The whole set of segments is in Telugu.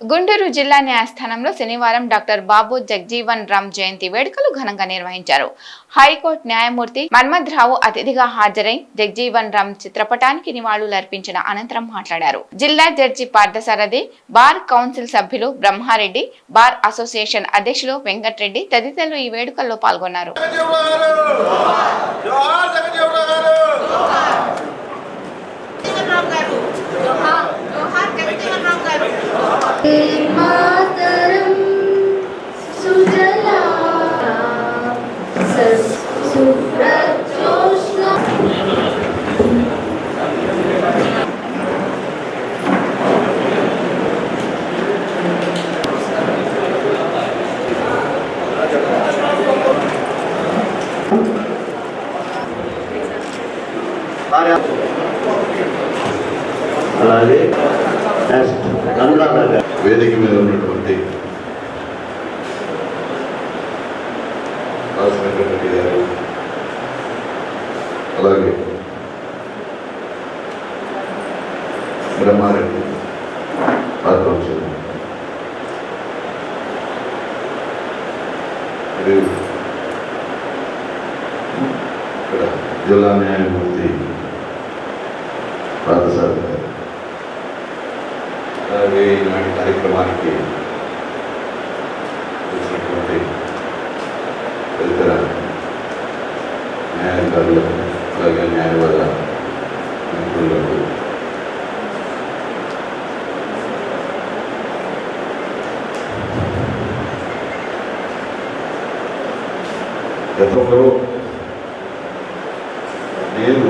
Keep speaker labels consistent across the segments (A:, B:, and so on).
A: గుంటూరు జిల్లా న్యాయస్థానంలో శనివారం డాక్టర్ బాబు జగ్జీవన్ రామ్ జయంతి వేడుకలు ఘనంగా నిర్వహించారు. హైకోర్టు న్యాయమూర్తి మన్మధ్రావు అతిథిగా హాజరై జగ్జీవన్ రామ్ చిత్రపటానికి నివాళులర్పించిన అనంతరం మాట్లాడారు. జిల్లా జడ్జి పార్థసారథి బార్ కౌన్సిల్ సభ్యులు బ్రహ్మారెడ్డి బార్ అసోసియేషన్ అధ్యక్షులు వెంకట్రెడ్డి తదితరులు ఈ వేడుకల్లో పాల్గొన్నారు.
B: జోహార్
C: అలాగే నెక్స్ట్ అనురాధ
B: వేదిక మీద ఉన్నటువంటి గారు అలాగే బ్రహ్మారెడ్డి పాత్రం ఇక్కడ జిల్లా న్యాయమూర్తి పార్థసారథి గారు అలాగే ఈనాటి కార్యక్రమానికి వచ్చినటువంటి తదితర న్యాయాధికారులకు అలాగే న్యాయవాద నిపుణులకు గతంలో నేను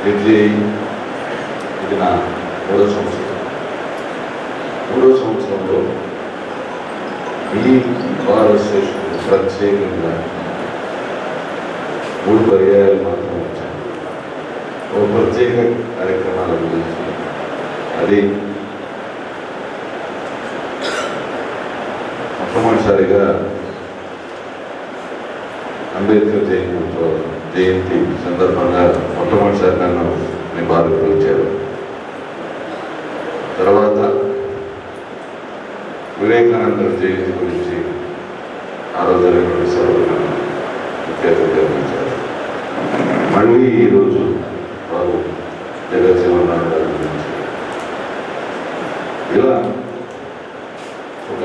B: జడ్జి అయి ఇది నా మూడో సంవత్సరం మూడో సంవత్సరంలో ఈ బార్ అసోసియేషన్ ప్రత్యేకంగా మూడు పర్యాయాలు మాత్రం వచ్చాను ఒక ప్రత్యేక కార్యక్రమాల గురించి అది మొట్టమొదటిసారిగా అంబేద్కర్ జయంతి ఉత్సవం- జయంతి సందర్భంగా పిలిచారు తర్వాత వివేకానంద జయంతి గురించి ఆ రోజు జరిగినటువంటి సభలు నన్ను మళ్ళీ ఈరోజు బాబు జగజ్జీవన్ రామ్ గారి గురించి ఇలా ఒక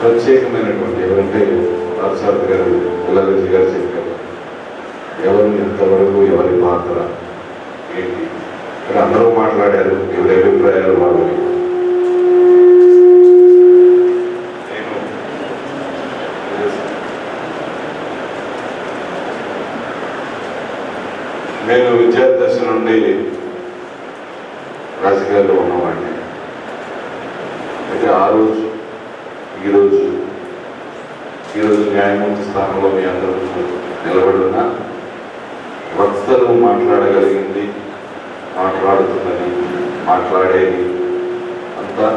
B: ప్రత్యేకమైనటువంటి ఎవరంటే రాజసారథి గారు గులారెడ్డి గారు చెప్పారు. ఎవరు ఎంతవరకు ఎవరి పాత్ర ఇక్కడ అందరూ మాట్లాడారు ఎవరి అభిప్రాయాలు వాళ్ళవి నేను విద్యాదశ నుండి రాజకీయాల్లో ఉన్నవాడిని. అయితే ఆ రోజు ఈరోజు ఈరోజు న్యాయమూర్తి స్థానంలో మీ అందరూ నిలబడి ఉన్న మాట్లాడగలిగింది మాట్లాడుతున్నది మాట్లాడేది. అంతా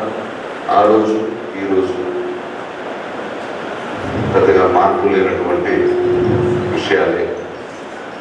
B: ఆ రోజు ఈరోజు పెద్దగా మార్పు లేనటువంటి విషయాలే.